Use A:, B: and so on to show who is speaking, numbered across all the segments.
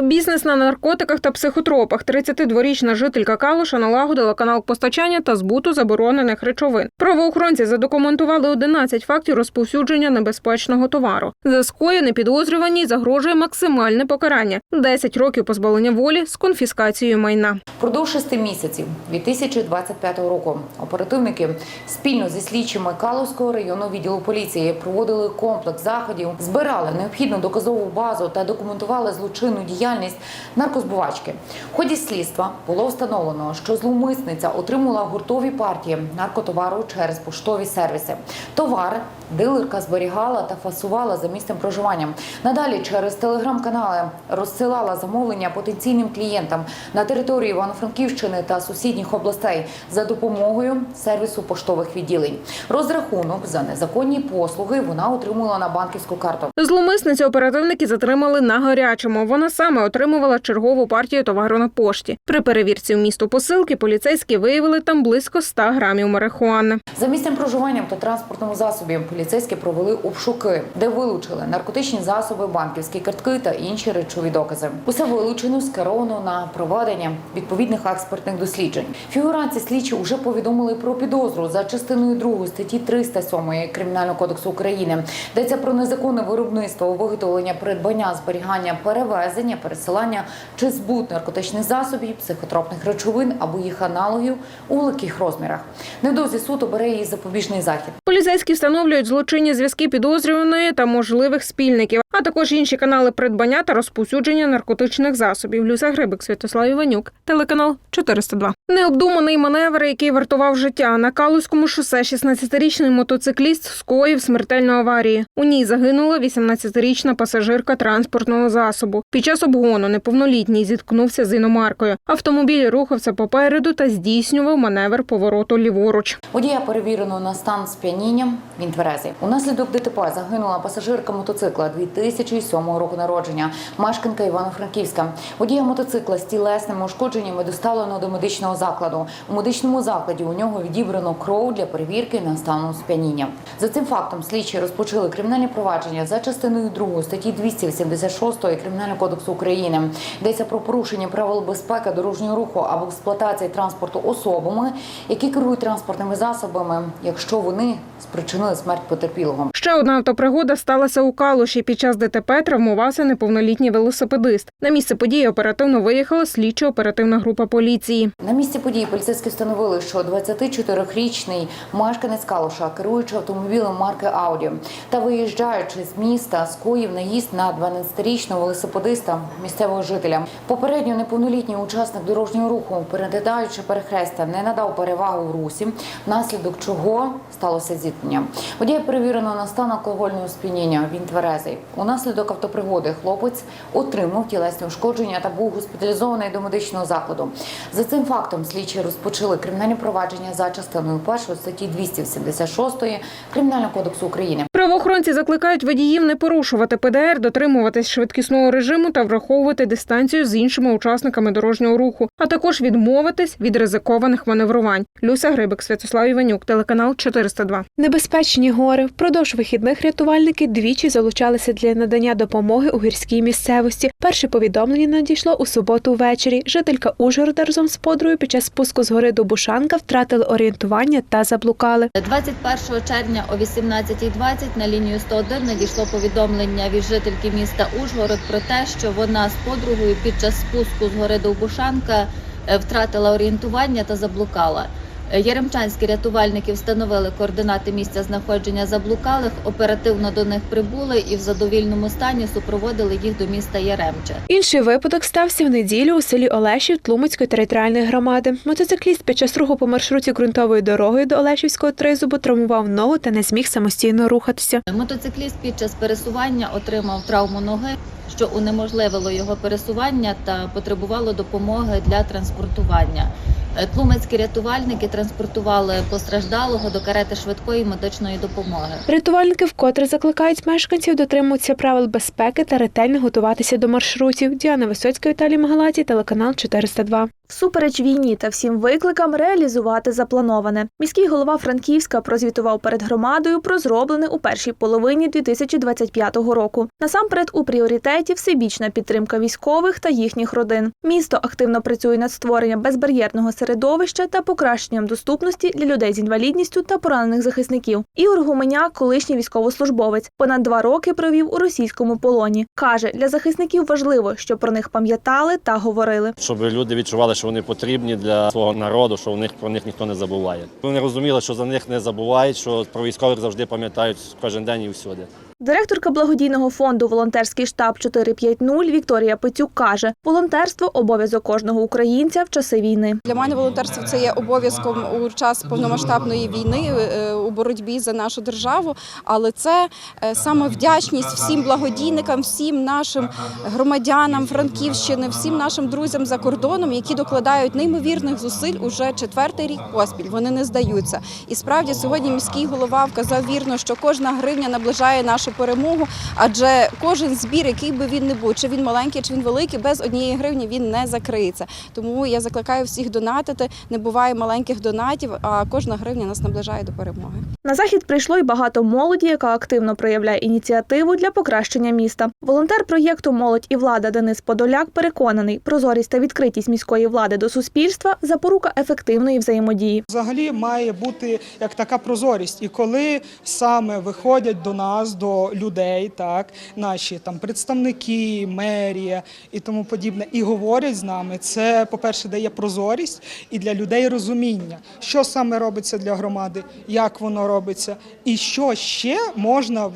A: Бізнес на наркотиках та психотропах. 32-річна жителька Калуша налагодила канал постачання та збуту заборонених речовин. Правоохоронці задокументували 11 фактів розповсюдження небезпечного товару. За скоєне підозрюваній загрожує максимальне покарання 10 років позбавлення волі з конфіскацією майна.
B: Впродовж шести місяців 2025 року оперативники спільно зі слідчими Калузького районного відділу поліції проводили комплекс заходів, збирали необхідну доказову базу та документували злочинну діяльність наркозбувачки. В ході слідства було встановлено, що зловмисниця отримала гуртові партії наркотовару через поштові сервіси. Товар дилерка зберігала та фасувала за місцем проживання. Надалі через телеграм-канали розсилала замовлення потенційним клієнтам на території Івано-Франківщини та сусідніх областей за допомогою сервісу поштових відділень. Розрахунок за незаконні послуги вона отримала на банківську карту.
A: Зломисницю оперативники затримали на гарячому. Вона саме отримувала чергову партію товару на пошті. При перевірці в місто посилки поліцейські виявили там близько 100 грамів марихуани.
B: За місцем проживання та транспортному засобі поліцейські провели обшуки, де вилучили наркотичні засоби, банківські картки та інші речові докази. Усе вилучено скеровано на проведення відповідних експертних досліджень. Фігуранці слідчі вже повідомили про підозру за частиною 2 статті 307 Кримінального кодексу України. Йдеться про незаконне виробництво, виготовлення, придбання, зберігання, перевезення, пересилання чи збут наркотичних засобів, психотропних речовин або їх аналогів у великих розмірах. Невдовзі суд обере її запобіжний захід.
A: Поліцейські встановлюють злочинні зв'язки підозрюваної та можливих спільників, а також інші канали придбання та розповсюдження наркотичних засобів. Люся Грибик, Святослав Іванюк, телеканал 402. Необдуманий маневр, який вартував життя на Калузькому шосе. 16-річний мотоцикліст скоїв смертельну аварії. У ній загинула 18-річна пасажирка транспортного засобу. Під час обгону неповнолітній зіткнувся з іномаркою. Автомобіль рухався попереду та здійснював маневр повороту ліворуч.
B: Водія перевірено на стан сп'яніння. Він тверезий. Унаслідок ДТП загинула пасажирка мотоцикла 2007 року народження, мешканка Івано-Франківська. Водія мотоцикла з тілесними ушкодженнями доставлено до медичного закладу. У медичному закладі у нього відібрано кров для перевірки на стан сп'яніння. За цим фактом слідчі розпочали кримінальне провадження за частиною 2 статті 286 Кримінального кодексу України. Йдеться про порушення правил безпеки дорожнього руху або експлуатації транспорту особами, які керують транспортними засобами, якщо вони спричинили смерть потерпілого.
A: Ще одна автопригода сталася у Калуші. Під час ДТП травмувався неповнолітній велосипедист. На місце події оперативно виїхала слідчо-оперативна група поліції.
B: На місці події поліцейські встановили, що 24-річний мешканець Калуша, керуючи автомобілем марки Ауді та виїжджаючи з міста, скоїв наїзд на 12-річного велосипедиста місцевого жителя. Попередньо неповнолітній учасник дорожнього руху, переглядаючи перехрестя, не надав перевагу в русі, внаслідок чого сталося зіткнення. Водія перевірено на стан алкогольного сп'яніння. Він тверезий. Унаслідок автопригоди хлопець отримав тілесні ушкодження та був госпіталізований до медичного закладу. За цим фактом слідчі розпочали кримінальне провадження за частиною першої статті 276 Кримінального кодексу України.
A: Правоохоронці закликають водіїв не порушувати ПДР, дотримуватись швидкісного режиму та враховувати дистанцію з іншими учасниками дорожнього руху, а також відмовитись від ризикованих маневрувань. Люся Грибик, Святослав Іванюк, телеканал 402.
C: Небезпечні гори. Впродовж вихідних рятувальники двічі залучалися для надання допомоги у гірській місцевості. Перше повідомлення надійшло у суботу ввечері. Жителька Ужгорода разом з подругою під час спуску з гори до Бушанка втратили орієнтування та заблукали.
D: 21 червня о 18.20 на лінію 101 надійшло повідомлення від жительки міста Ужгород про те, що вона з подругою під час спуску з гори Довбушанка е, втратила орієнтування та заблукала. Яремчанські рятувальники встановили координати місця знаходження заблукалих, оперативно до них прибули і в задовільному стані супроводили їх до міста Яремче.
C: Інший випадок стався в неділю у селі Олешів Тлумацької територіальної громади. Мотоцикліст під час руху по маршруті ґрунтовою дорогою до Олешівського тризубу травмував ногу та не зміг самостійно рухатися.
D: Мотоцикліст під час пересування отримав травму ноги, що унеможливило його пересування та потребувало допомоги для транспортування. Е, Тлумацькі рятувальники транспортували постраждалого до карети швидкої медичної допомоги.
C: Рятувальники вкотре закликають мешканців дотримуватися правил безпеки та ретельно готуватися до маршрутів. Діана Висоцька, Віталій Магалаті, телеканал 402.
A: Всупереч війні та всім викликам реалізувати заплановане. Міський голова Франківська прозвітував перед громадою про зроблене у першій половині 2025 року. Насамперед у пріоритеті всебічна підтримка військових та їхніх родин. Місто активно працює над створенням безбар'єрного середовища та покращенням доступності для людей з інвалідністю та поранених захисників. Ігор Гуменяк, колишній військовослужбовець, понад два роки провів у російському полоні. каже, для захисників важливо, щоб про них пам'ятали та говорили.
E: щоб люди відчували, що вони потрібні для свого народу, що в них про них ніхто не забуває. Вони розуміли, що за них не забувають, що про військових завжди пам'ятають кожен день і всюди.
A: Директорка благодійного фонду Волонтерський штаб 450 Вікторія Пицюк каже: волонтерство обов'язок кожного українця в часи війни.
F: Для мене волонтерство це є обов'язком у час повномасштабної війни е, у боротьбі за нашу державу. Але це е, саме вдячність всім благодійникам, всім нашим громадянам Франківщини, всім нашим друзям за кордоном, які докладають неймовірних зусиль уже четвертий рік поспіль. Вони не здаються. І справді сьогодні міський голова вказав вірно, що кожна гривня наближає нашу перемогу, адже кожен збір, який би він не був, чи він маленький, чи він великий, без однієї гривні він не закриється. Тому я закликаю всіх донатити. Не буває маленьких донатів, а кожна гривня нас наближає до перемоги.
A: На захід прийшло й багато молоді, яка активно проявляє ініціативу для покращення міста. Волонтер проєкту Молодь і влада Денис Подоляк переконаний, прозорість та відкритість міської влади до суспільства запорука ефективної взаємодії.
G: Взагалі має бути як така прозорість. І коли саме виходять до нас, до людей, так наші там представники, мерія і тому подібне, і говорять з нами, це, по-перше, дає прозорість і для людей розуміння, що саме робиться для громади, як воно робиться, і що ще можна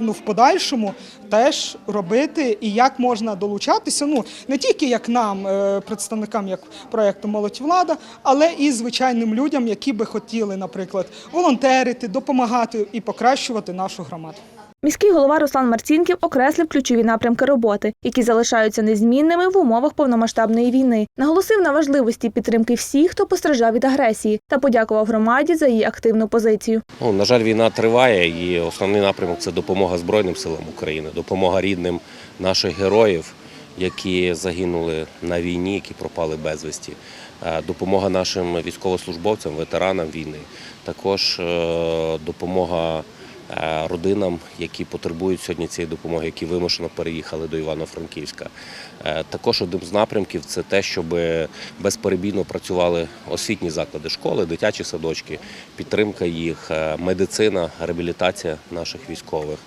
G: ну, в подальшому теж робити, і як можна долучатися. Ну не тільки як нам, е, представникам як проекту Молодь влада, але і звичайним людям, які би хотіли, наприклад, волонтерити, допомагати і покращувати нашу громаду.
A: Міський голова Руслан Марцінків окреслив ключові напрямки роботи, які залишаються незмінними в умовах повномасштабної війни. Наголосив на важливості підтримки всіх, хто постраждав від агресії, та подякував громаді за її активну позицію.
H: Ну, на жаль, війна триває, і основний напрямок це допомога Збройним силам України, допомога рідним наших героїв, які загинули на війні, які пропали безвісті, Е, допомога нашим військовослужбовцям, ветеранам війни, також е, допомога. Е, Родинам, які потребують сьогодні цієї допомоги, які вимушено переїхали до Івано-Франківська. Е, Також одним з напрямків це те, щоб безперебійно працювали освітні заклади школи, дитячі садочки, підтримка їх, е, медицина, реабілітація наших військових,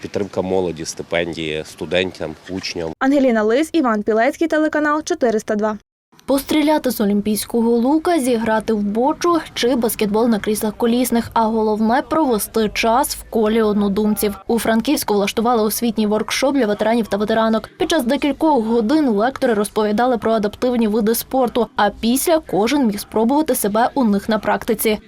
H: підтримка молоді, стипендії студентам, учням.
A: Ангеліна Лис, Іван Пілецький, телеканал 402.
I: Постріляти з олімпійського лука, зіграти в бочу чи баскетбол на кріслах колісних, а головне провести час в колі однодумців. У Франківську влаштували освітній воркшоп для ветеранів та ветеранок. Під час декількох годин лектори розповідали про адаптивні види спорту. А після кожен міг спробувати себе у них на практиці.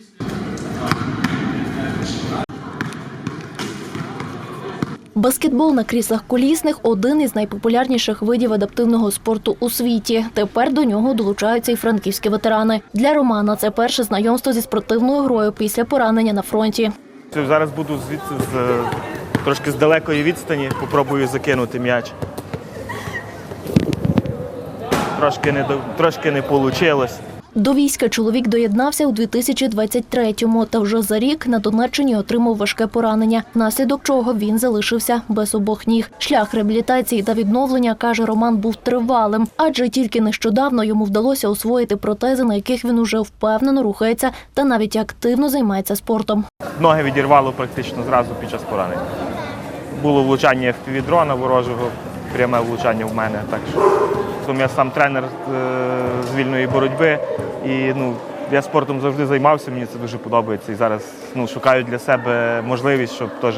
I: Баскетбол на кріслах колісних один із найпопулярніших видів адаптивного спорту у світі. Тепер до нього долучаються і франківські ветерани. Для Романа це перше знайомство зі спортивною грою після поранення на фронті.
J: Зараз буду звідси з е, трошки з далекої відстані, попробую закинути м'яч. Трошки не трошки не вийшло.
I: До війська чоловік доєднався у 2023-му, та вже за рік на Донеччині отримав важке поранення, внаслідок чого він залишився без обох ніг. Шлях реабілітації та відновлення, каже Роман, був тривалим, адже тільки нещодавно йому вдалося освоїти протези, на яких він уже впевнено рухається та навіть активно займається спортом.
J: Ноги відірвало практично зразу під час поранення. Було влучання в дрона ворожого, пряме влучання в мене. Так що я сам тренер е, з вільної боротьби і ну, я спортом завжди займався, мені це дуже подобається. І зараз ну, шукаю для себе можливість, щоб теж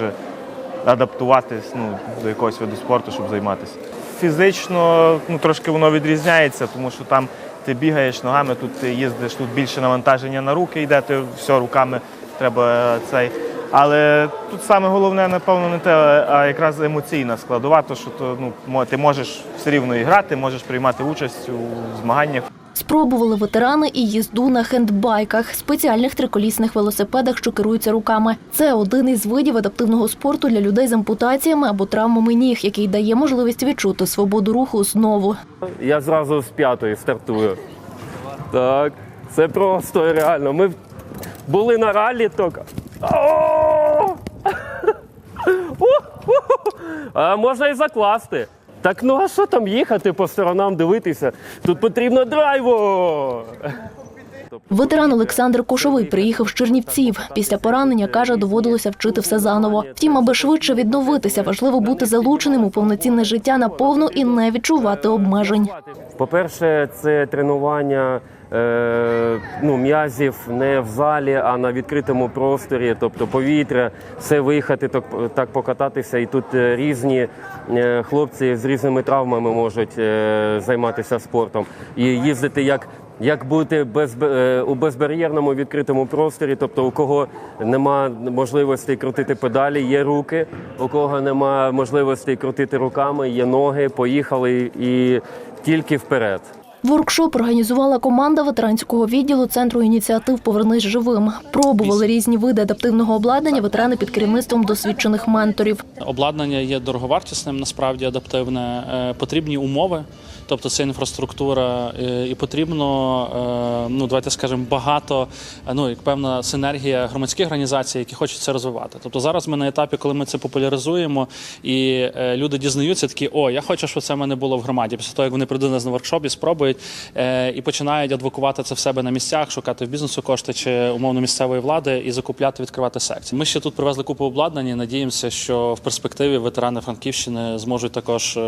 J: адаптуватись ну, до якогось виду спорту, щоб займатися. Фізично ну, трошки воно відрізняється, тому що там ти бігаєш ногами, тут ти їздиш, тут більше навантаження на руки йде, ти все руками треба цей. Але тут саме головне, напевно, не те, а якраз емоційна складова, то що то, ну, ти можеш все рівно і грати, можеш приймати участь у змаганнях.
I: Спробували ветерани і їзду на хендбайках, спеціальних триколісних велосипедах, що керуються руками. Це один із видів адаптивного спорту для людей з ампутаціями або травмами ніг, який дає можливість відчути свободу руху знову.
K: Я зразу з п'ятої стартую. Так, це просто реально. Ми були на ралі тільки. А можна і закласти. Так ну а що там їхати по сторонам дивитися? Тут потрібно драйво.
I: Ветеран Олександр Кошовий приїхав з Чернівців. Після поранення каже, доводилося вчити все заново. Втім, аби швидше відновитися, важливо бути залученим у повноцінне життя наповну і не відчувати обмежень.
K: По-перше, це тренування ну, м'язів не в залі, а на відкритому просторі, тобто повітря, все виїхати, так, так покататися. І тут е, різні е, хлопці з різними травмами можуть е, займатися спортом і їздити як. Як бути без, е, у безбар'єрному відкритому просторі, тобто у кого нема можливості крутити педалі, є руки, у кого нема можливості крутити руками, є ноги, поїхали і тільки вперед.
I: Воркшоп організувала команда ветеранського відділу центру ініціатив Повернись живим. Пробували різні види адаптивного обладнання ветерани під керівництвом досвідчених менторів.
L: Обладнання є дороговартісним, насправді адаптивне. Е, Потрібні умови, тобто це інфраструктура, е, і потрібно, е, ну давайте скажемо, багато, е, ну як певна синергія громадських організацій, які хочуть це розвивати. Тобто зараз ми на етапі, коли ми це популяризуємо, і люди дізнаються, такі о, я хочу, щоб це в мене було в громаді. Після того, як вони прийдуть на воркшоп і спробують і починають адвокувати це в себе на місцях, шукати в бізнесу кошти чи умовно місцевої влади і закупляти, відкривати секції. Ми ще тут привезли купу обладнання. Надіємося, що в перспективі ветерани Франківщини зможуть також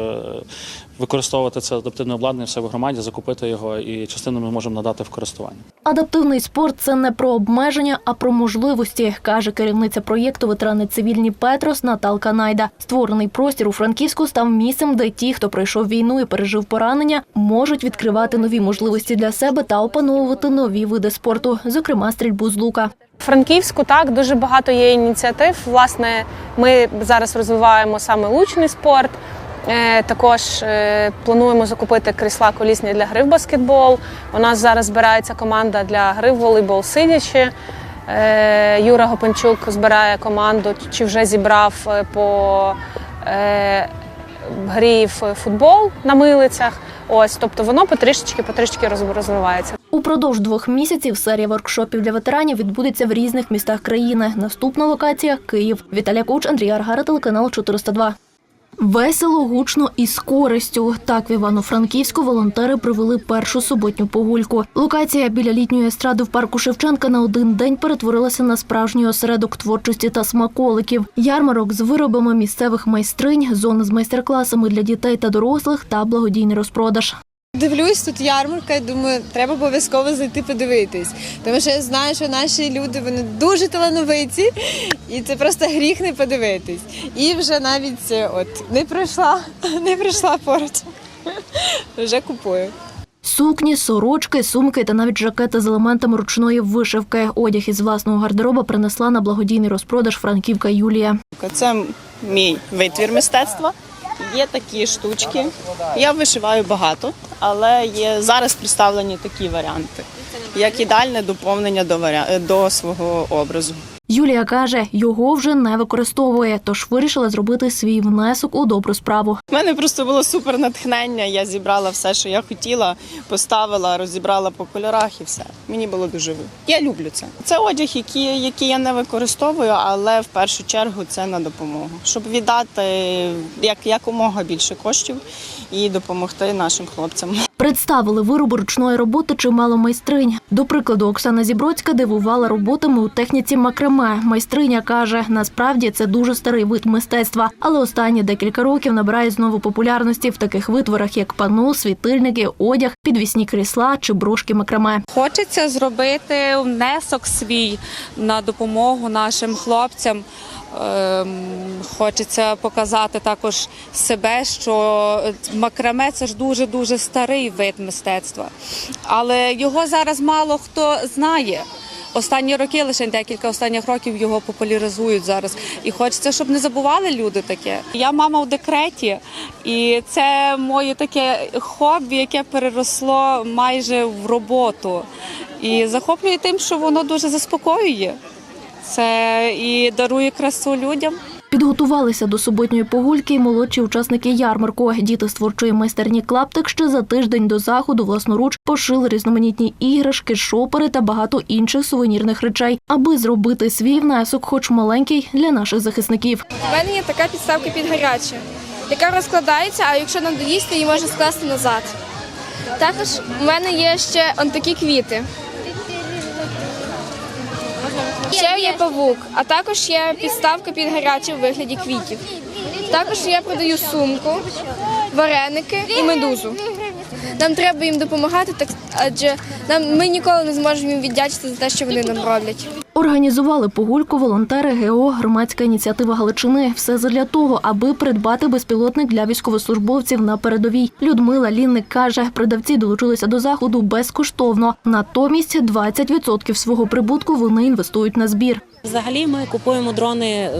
L: використовувати це адаптивне обладнання в себе в громаді, закупити його, і частину ми можемо надати в користування.
I: Адаптивний спорт це не про обмеження, а про можливості, каже керівниця проєкту ветерани цивільні Петрос Наталка Найда. Створений простір у Франківську став місцем, де ті, хто пройшов війну і пережив поранення, можуть відкривати нові можливості для себе та опановувати нові види спорту, зокрема стрільбу з лука.
M: Франківську так дуже багато є ініціатив. Власне, ми зараз розвиваємо саме лучний спорт. Е, Також е, плануємо закупити крісла колісні для гри в баскетбол. У нас зараз збирається команда для гри в волейбол сидячи. Е, Юра Гопенчук збирає команду, чи вже зібрав по грі в футбол на милицях. Ось, тобто воно потрішечки, потрішечки розвивається.
I: Упродовж двох місяців серія воркшопів для ветеранів відбудеться в різних містах країни. Наступна локація Київ. Віталія Куч, Андрій Аргара, телеканал 402. Весело, гучно і з користю. Так в Івано-Франківську волонтери провели першу суботню погульку. Локація біля літньої естради в парку Шевченка на один день перетворилася на справжній осередок творчості та смаколиків. Ярмарок з виробами місцевих майстринь, зона з майстер-класами для дітей та дорослих та благодійний розпродаж.
N: Дивлюсь, тут ярмарка, і думаю, треба обов'язково зайти подивитись. Тому що я знаю, що наші люди вони дуже талановиті, і це просто гріх не подивитись. І вже навіть е, от не пройшла, не пройшла поруч. Вже купую.
I: Сукні, сорочки, сумки та навіть жакети з елементами ручної вишивки. Одяг із власного гардероба принесла на благодійний розпродаж франківка Юлія.
O: Це мій витвір мистецтва. Є такі штучки. Я вишиваю багато, але є зараз представлені такі варіанти, як ідеальне доповнення до варі... до свого образу.
I: Юлія каже, його вже не використовує, тож вирішила зробити свій внесок у добру справу.
O: У мене просто було супер натхнення. Я зібрала все, що я хотіла, поставила, розібрала по кольорах і все. Мені було дуже я люблю це. Це одяг, який, який я не використовую, але в першу чергу це на допомогу, щоб віддати як якомога більше коштів і допомогти нашим хлопцям.
I: Представили вироби ручної роботи чимало майстринь. До прикладу, Оксана Зібродська дивувала роботами у техніці макраме. Майстриня каже, насправді це дуже старий вид мистецтва, але останні декілька років набирає знову популярності в таких витворах, як пано, світильники, одяг, підвісні крісла чи брошки макраме.
P: Хочеться зробити внесок свій на допомогу нашим хлопцям. Ем, Хочеться показати також себе, що макраме це ж дуже дуже старий вид мистецтва, але його зараз мало хто знає. останні роки, лише декілька останніх років його популяризують зараз. І хочеться, щоб не забували люди таке. Я мама в декреті, і це моє таке хобі, яке переросло майже в роботу. І захоплює тим, що воно дуже заспокоює. Це і дарує красу людям.
I: Підготувалися до суботньої погульки й молодші учасники ярмарку. Діти з творчої майстерні Клаптик ще за тиждень до заходу власноруч пошили різноманітні іграшки, шопери та багато інших сувенірних речей, аби зробити свій внесок, хоч маленький, для наших захисників.
Q: У мене є така підставка під гаряче, яка розкладається, а якщо надоїсти, її можна скласти назад. Також у мене є ще он такі квіти. Ще є павук, а також є підставка під гарячі в вигляді квітів. Також я продаю сумку, вареники і медузу. Нам треба їм допомагати, так адже ми ніколи не зможемо їм віддячити за те, що вони нам роблять.
I: Організували погульку волонтери ГО громадська ініціатива Галичини. Все задля того, аби придбати безпілотник для військовослужбовців на передовій. Людмила Лінник каже, продавці долучилися до заходу безкоштовно. Натомість 20% свого прибутку вони інвестують на збір.
R: Взагалі ми купуємо дрони е,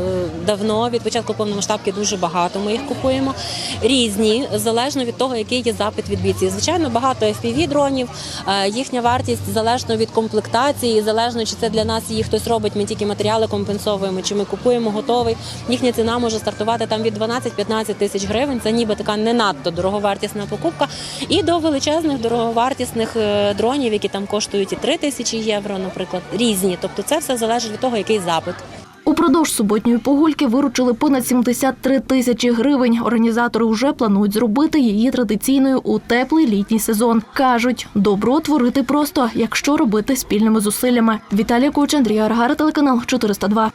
R: давно. Від початку повномасштабки дуже багато. Ми їх купуємо різні, залежно від того, який є запит від бійців. Звичайно, багато fpv дронів. Е, Їхня вартість залежно від комплектації, залежно чи це для нас їх хтось робить. Ми тільки матеріали компенсовуємо, чи ми купуємо готовий. Їхня ціна може стартувати там від 12-15 тисяч гривень. Це ніби така не надто дороговартісна покупка. І до величезних дороговартісних е, дронів, які там коштують і 3 тисячі євро, наприклад, різні. Тобто це все залежить від того, який запит.
I: Упродовж суботньої погульки виручили понад 73 тисячі гривень. Організатори вже планують зробити її традиційною у теплий літній сезон. Кажуть, добро творити просто, якщо робити спільними зусиллями. Віталія Куч, Андрій Аргара, телеканал 402.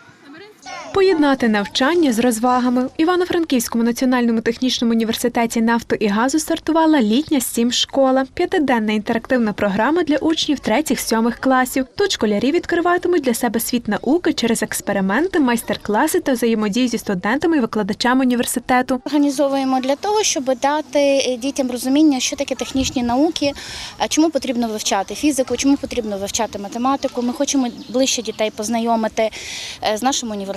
C: Поєднати навчання з розвагами. В Івано-Франківському національному технічному університеті нафту і газу стартувала літня сім школа, п'ятиденна інтерактивна програма для учнів третіх-сьомих класів. Тут школярі відкриватимуть для себе світ науки через експерименти, майстер-класи та взаємодію зі студентами і викладачами університету.
S: Організовуємо для того, щоб дати дітям розуміння, що таке технічні науки, чому потрібно вивчати фізику, чому потрібно вивчати математику. Ми хочемо ближче дітей познайомити е, з нашим університетом.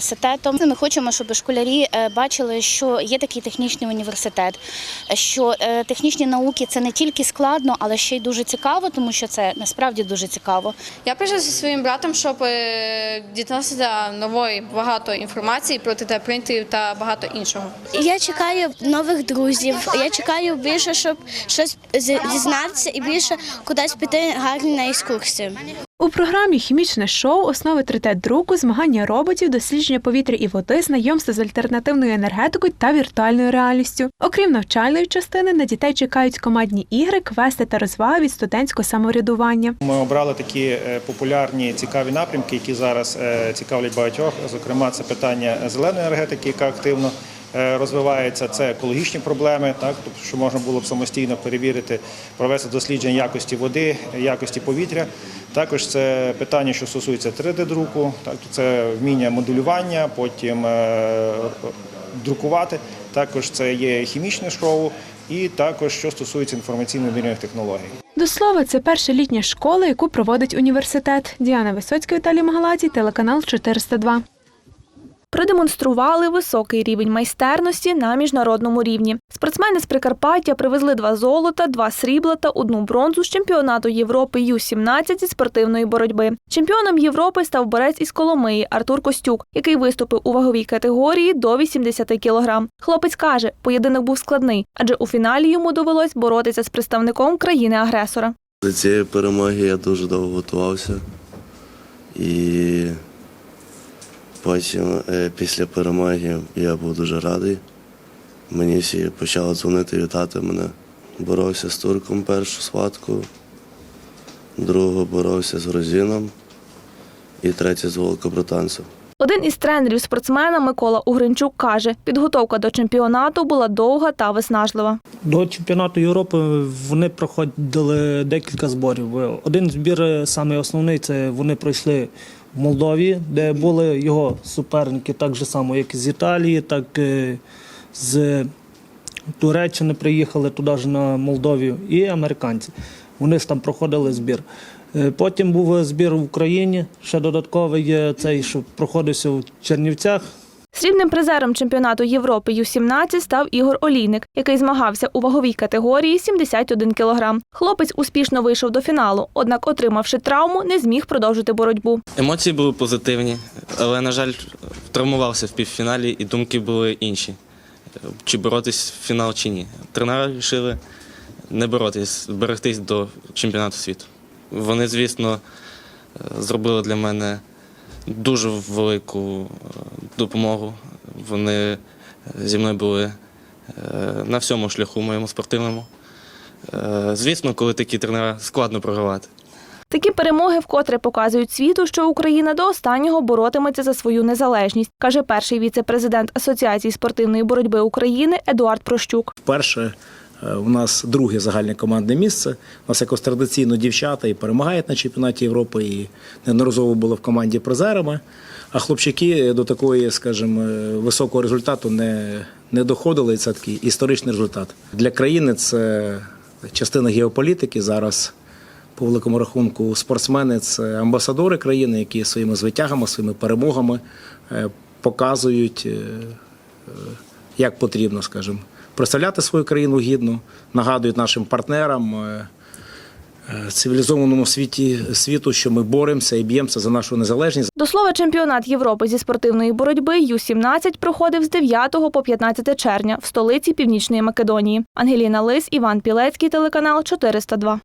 S: Ми хочемо, щоб школярі е, бачили, що є такий технічний університет, що е, технічні науки це не тільки складно, але ще й дуже цікаво, тому що це насправді дуже цікаво.
Q: Я прийшла зі своїм братом, щоб е, дізнатися нової багато інформації про ТТ принтерів та багато іншого.
S: Я чекаю нових друзів. Я чекаю більше, щоб щось дізнатися і більше кудись піти гарні на екскурсію.
C: У програмі хімічне шоу, основи 3D-друку, змагання роботів, дослідження повітря і води, знайомство з альтернативною енергетикою та віртуальною реальністю. Окрім навчальної частини, на дітей чекають командні ігри, квести та розваги від студентського самоврядування.
T: Ми обрали такі е, популярні цікаві напрямки, які зараз е, цікавлять багатьох. Зокрема, це питання зеленої енергетики, яка активно розвивається. Це екологічні проблеми, так тобто, що можна було б самостійно перевірити, провести дослідження якості води, якості повітря. Також це питання, що стосується 3D-друку, так це вміння моделювання, потім е, друкувати. Також це є хімічне шоу, і також що стосується інформаційно-вільних технологій.
C: До слова, це перша літня школа, яку проводить університет. Діана Висоцька, Віталій Магаладій, телеканал 402.
A: Продемонстрували високий рівень майстерності на міжнародному рівні. Спортсмени з Прикарпаття привезли два золота, два срібла та одну бронзу з чемпіонату Європи Ю-17 зі спортивної боротьби. Чемпіоном Європи став борець із Коломиї Артур Костюк, який виступив у ваговій категорії до 80 кілограм. Хлопець каже, поєдинок був складний, адже у фіналі йому довелось боротися з представником країни-агресора.
U: До цієї перемоги я дуже довго готувався. І потім е, після перемоги я був дуже радий. Мені всі почали дзвонити, вітати мене. Боровся з турком першу схватку, другу боровся з грузином і третє з волкобратанцем.
A: Один із тренерів спортсмена Микола Угринчук каже, підготовка до чемпіонату була довга та виснажлива.
V: До чемпіонату Європи вони проходили декілька зборів. Один збір е, саме основний це вони пройшли в Молдові, де були його суперники, так же само, як з Італії, так і з Туреччини приїхали туди ж на Молдовію, і американці. Вони ж там проходили збір. Е, Потім був збір в Україні, ще додатковий цей, що проходився в Чернівцях.
A: Срібним призером чемпіонату Європи Ю-17 став Ігор Олійник, який змагався у ваговій категорії 71 кг. Хлопець успішно вийшов до фіналу, однак, отримавши травму, не зміг продовжити боротьбу.
W: Емоції були позитивні, але, на жаль, травмувався в півфіналі і думки були інші. Чи боротись в фінал, чи ні. Тренери вирішили не боротись, зберегтись до чемпіонату світу. Вони, звісно, зробили для мене дуже велику е, допомогу. Вони зі мною були е, на всьому шляху моєму спортивному. Е, Звісно, коли такі тренери складно програвати.
A: Такі перемоги вкотре показують світу, що Україна до останнього боротиметься за свою незалежність, каже перший віце-президент Асоціації спортивної боротьби України Едуард Прощук.
X: Вперше у нас друге загальне командне місце. У нас якось традиційно дівчата і перемагають на чемпіонаті Європи, і неодноразово були в команді призерами. А хлопчики до такої, скажімо, високого результату не, не доходили. Це такий історичний результат. Для країни це частина геополітики. Зараз, по великому рахунку, спортсмени це амбасадори країни, які своїми звитягами, своїми перемогами е, показують. е, як потрібно, скажімо, представляти свою країну гідно, нагадують нашим партнерам е, е, цивілізованому світі світу, що ми боремося і б'ємося за нашу незалежність.
A: До слова, чемпіонат Європи зі спортивної боротьби Ю-17 проходив з 9 по 15 червня в столиці Північної Македонії. Ангеліна Лис, Іван Пілецький, телеканал 402.